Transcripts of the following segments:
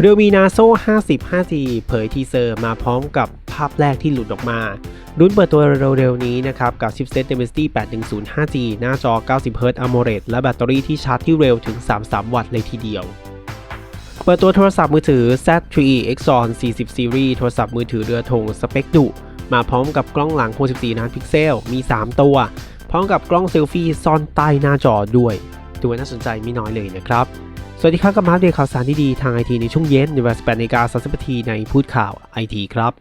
เรียวมีนาโซ่50 5G เผยทีเซอร์มาพร้อมกับภาพแรกที่หลุดออกมารุ่นเปิดตัวเร็วๆนี้นะครับ กับชิปเซ็ต Dimensity 810 5G หน้าจอ 90Hz AMOLED และแบตเตอรี่ที่ชาร์จที่เร็วถึง 33 วัตต์เลยทีเดียว เปิดตัวโทรศัพท์มือถือ Z3e Exon 40 Series โทรศัพท์มือถือเรือธงสเปคดุ มาพร้อมกับกล้องหลัง 64 ล้านพิกเซล มี 3 ตัว พร้อมกับกล้องเซลฟี่ซ่อนใต้หน้าจอด้วยถือว่าน่าสนใจไม่น้อยเลยนะครับ สวัสดีครับกับมาอัปเดตข่าวสารที่ดีทางไอทีในช่วงเย็นในเวลา18นาฬิกา30นาทีในพูดข่าวไอทีครับ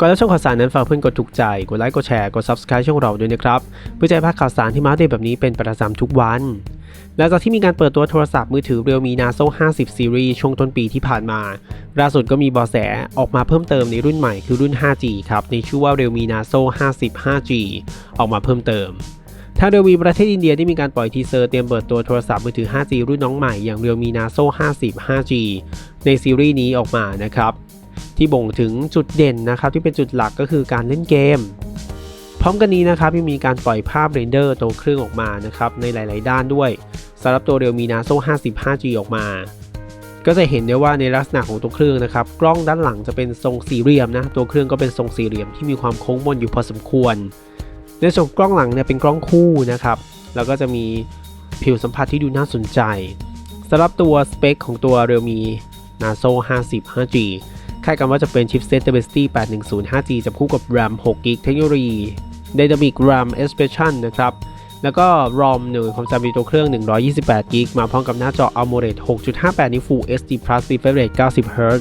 ก่อนรับชมข่าวสารนั้นฝากเพื่อนกดถูกใจ กดไลค์ กดแชร์ กด Subscribe ช่องเราด้วยนะครับ เพื่อจะได้พลาดข่าวสารที่มาเดตแบบนี้เป็นประจำทุกวัน หลังจากที่มีการเปิดตัวโทรศัพท์มือถือ Realme Naso 50 Series ช่วงต้นปีที่ผ่านมา ล่าสุดก็มีเบอแสออกมาเพิ่มเติมในรุ่นใหม่คือรุ่น 5G ครับ ในชื่อว่า Realme Naso 50 5G ออกมาเพิ่มเติมทาง Realme ประเทศอินเดียได้มีการปล่อยทีเซอร์เตรียมเปิดตัวโทรศัพท์มือถือ 5G รุ่นน้องใหม่อย่าง Realme Naso 50 5G ในซีรีส์นี้ออกมานะครับ ที่บ่งถึงจุดเด่นนะครับที่เป็นจุดหลักก็คือการเล่นเกม พร้อมกันนี้นะครับยังมีการปล่อยภาพเรนเดอร์ตัวเครื่องออกมานะครับในหลาย ๆ ด้านด้วยสำหรับตัว Realme Naso 50 5G ออกมา ก็จะเห็นได้ว่าในลักษณะของตัวเครื่องนะครับกล้องด้านหลังจะเป็นทรงสี่เหลี่ยมนะตัวเครื่องก็เป็นทรงสี่เหลี่ยมที่มีความโค้งมนอยู่พอสมควร ในส่วนกล้องหลังเนี่ยเป็นกล้องคู่นะครับแล้วก็จะมีผิวสัมผัสที่ดูน่าสนใจสำหรับตัวสเปคของตัว Realme Naso 50 5G คาดกันว่าจะเป็นชิปเซ็ต Dimensity 810 5G จับคู่กับ RAM 6 GB เทคโนโลยี Dynamic RAM Expression นะครับ แล้วก็ ROM หน่วยความจำในตัวเครื่อง 128 GB มาพร้อมกับหน้าจอ AMOLED 6.58 นิ้ว Full HD Plus refresh rate 90 Hz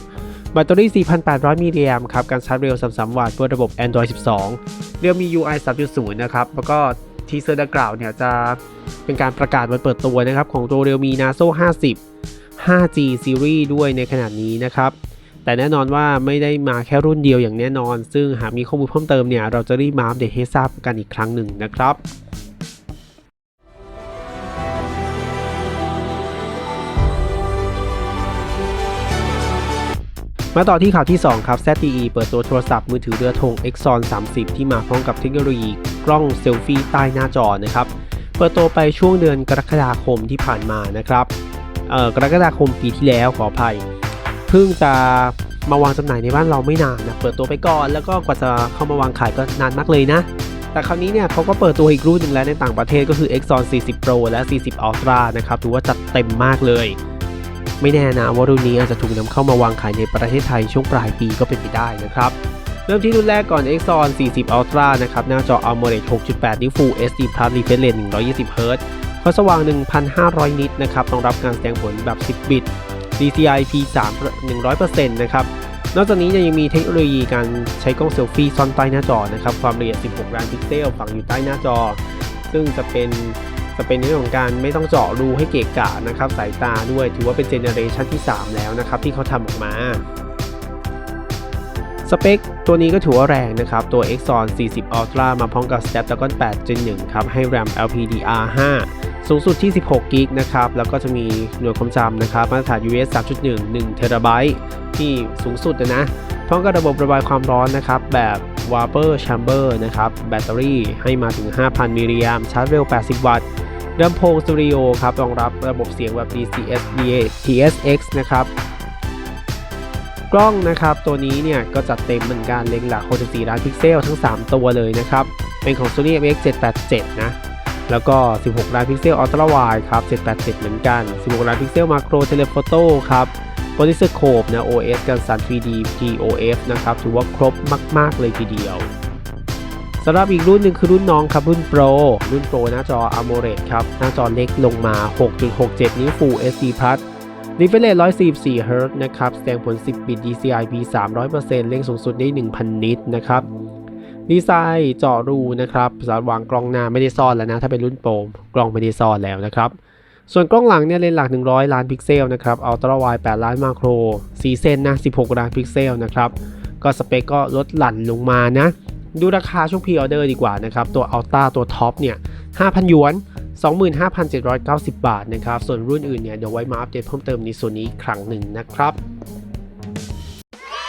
แบตเตอรี่ 4,800 มิลลิแอมป์ครับ การชาร์จเร็ว 33 วัตต์ด้วยระบบ Android 12 เรียกมี UI 3.0 นะครับ แล้วก็ทีเซอร์ดังกล่าวเนี่ยจะเป็นการประกาศวันเปิดตัวนะครับ ของตัว Realme Naso 50 5G Series ด้วยในขนาดนี้นะครับ แต่แน่นอนว่าไม่ได้มาแค่รุ่นเดียวอย่างแน่นอน ซึ่งหากมีข้อมูลเพิ่มเติมเนี่ยเราจะรีบมาอัปเดตให้ทราบกันอีกครั้งหนึ่งนะครับมาต่อที่ข่าวที่ 2 ครับ ZTE เปิดตัวโทรศัพท์มือถือเรือธง Exon 30 ที่มาพร้อมกับเทคโนโลยีกล้องเซลฟี่ใต้หน้าจอนะครับ เปิดตัวไปช่วงเดือนกรกฎาคมที่ผ่านมานะครับ เอ่อ กรกฎาคมปีที่แล้วขออภัย เพิ่งจะมาวางจำหน่ายในบ้านเราไม่นานนะเปิดตัวไปก่อนแล้วก็กว่าจะเข้ามาวางขายก็นานมากเลยนะ แต่คราวนี้เนี่ยเขาก็เปิดตัวอีกรุ่นหนึ่งแล้วในต่างประเทศก็คือ Exxon 40 Pro และ 40 Ultra นะครับถือว่าจัดเต็มมากเลย ไม่แน่นะว่ารุ่นนี้อาจจะถูกนำเข้ามาวางขายในประเทศไทยช่วงปลายปีก็เป็นไปได้นะครับเริ่มที่รุ่นแรกก่อน Exxon 40 Ultra นะครับ หน้าจอ AMOLED 6.8 นิ้ว Full HD Plus refresh rate 120 Hz ความสว่าง 1,500 นิตนะครับ รองรับการแสดงผลแบบ 10 บิต DCI P3 100%นะครับ นอกจากนี้ยังมีเทคโนโลยีการใช้กล้องเซลฟี่ซ่อนใต้หน้าจอนะครับ ความละเอียด 16 ล้านพิกเซลฝังอยู่ใต้หน้าจอ ซึ่งจะเป็นจะเป็นในเรื่องของการไม่ต้องเจาะรูให้เกะกะนะครับสายตาด้วยถือว่าเป็นเจเนอเรชันที่ 3 แล้วนะครับที่เขาทำออกมาสเปค ตัวนี้ก็ถือว่าแรงนะครับ ตัว Exxon 40 Ultra มาพร้อมกับ Snapdragon 8 Gen 1 ครับ ให้ RAM LPDR5 สูงสุดที่ 16 กิกนะครับ แล้วก็จะมีหน่วยความจำนะครับ มาตรฐาน US 3.1 1เทราไบต์ที่สูงสุดนะนะพร้อมกับระบบระบายความร้อนนะครับ แบบ Vapor Chamber นะครับ แบตเตอรี่ให้มาถึง 5,000 มิลลิแอมชาร์จเร็ว 80 วัตต์ลำโพงสตอริโอครับ รองรับระบบเสียงแบบ DCS TSX นะครับ กล้องนะครับ ตัวนี้เนี่ย ก็จัดเต็มเหมือนกันเลนส์หลัก64ล้านพิกเซลทั้ง 3 ตัวเลยนะครับ เป็นของ Sony FX 787 นะ แล้วก็ 16 ล้านพิกเซลอัลตร้าไวครับ 787 เหมือนกัน 16 ล้านพิกเซลมาโครเทเลโฟโต้ครับโพลิสโคปนะ OS กันสั่น 3D TOF นะครับ ถือว่าครบมาก ๆ เลยทีเดียวสำหรับอีกรุ่นหนึ่งคือรุ่นน้องครับ รุ่น Pro รุ่น Pro หน้าจอ AMOLED ครับ หน้าจอเล็กลงมา 6.67 นิ้ว Full HD Plus refresh rate 144 Hz นะครับ แสดงผล 10 บิต DCI P 300%เร่งสูงสุดได้ 1,000 นิตนะครับ ดีไซน์เจาะรูนะครับสำหรับวางกล้องหน้าไม่ได้ซ่อนแล้วนะ ถ้าเป็นรุ่นโปรกล้องไม่ได้ซ่อนแล้วนะครับ ส่วนกล้องหลังเนี่ยเลนส์หลัก 100 ล้านพิกเซลนะครับอัลตร้าไวด์8ล้านมาโคร4เซนนะ16 ล้านพิกเซลนะครับก็สเปคก็ลดหลั่นลงมานะ ดูราคาช่วงพรีออเดอร์ดีกว่านะครับ ตัวอัลต้าตัวท็อปเนี่ย 5,000 หยวน 25,790 บาทนะครับ ส่วนรุ่นอื่นเนี่ย เดี๋ยวไว้มาอัปเดตเพิ่มเติมในส่วนนี้อีกครั้งหนึ่งนะครับ